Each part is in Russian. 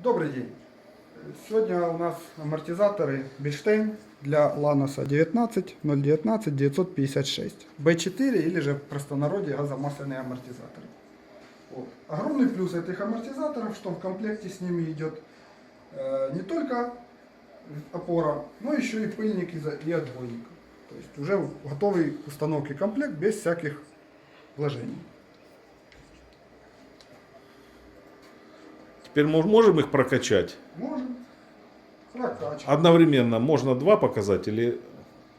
Добрый день. Сегодня у нас амортизаторы Бельштейн для Ланоса 19 019 956. B4 или же в простонародье газомасляные амортизаторы. Вот. Огромный плюс этих амортизаторов, что в комплекте с ними идет э, не только опора, но еще и пыльник и отбойник. То есть уже готовый к установке комплект без всяких вложений. Теперь мы можем их прокачать? Можем прокачивать. Одновременно можно два показать или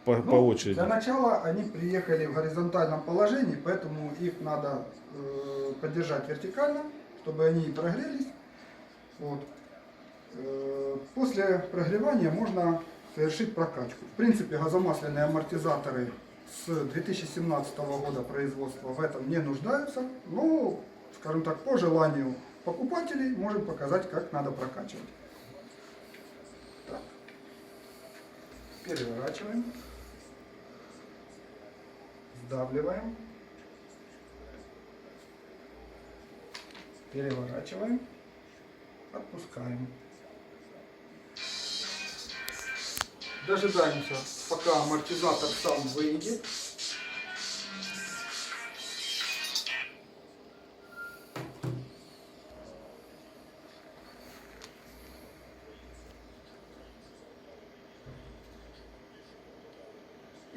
по, по Ну, очереди? Для начала они приехали в горизонтальном положении, поэтому их надо э, поддержать вертикально, чтобы они прогрелись. Вот. Э, после прогревания можно совершить прокачку. В принципе, газомасляные амортизаторы с 2017 года производства в этом не нуждаются, но, скажем так, по желанию покупателей можем показать, как надо прокачивать. Так. Переворачиваем. Сдавливаем. Переворачиваем. Отпускаем. Дожидаемся, пока амортизатор сам выйдет.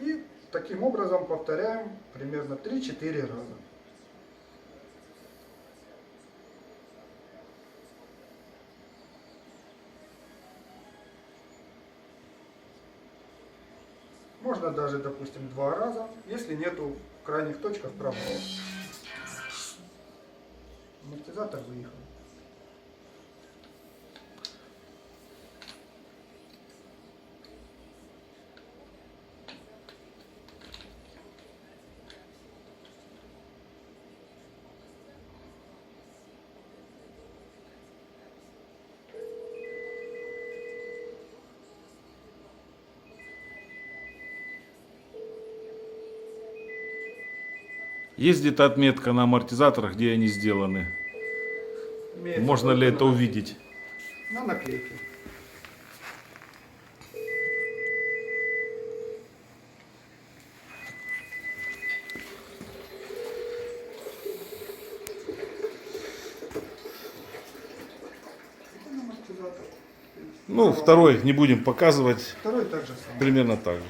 И таким образом повторяем примерно 3-4 раза. Можно даже, допустим, два раза, если нету крайних точках провала. Амортизатор выехал. Есть где-то отметка на амортизаторах, где они сделаны? Имеется Можно ли это увидеть? На наклейке. Ну, второй не будем показывать. Второй также самое. Примерно так же.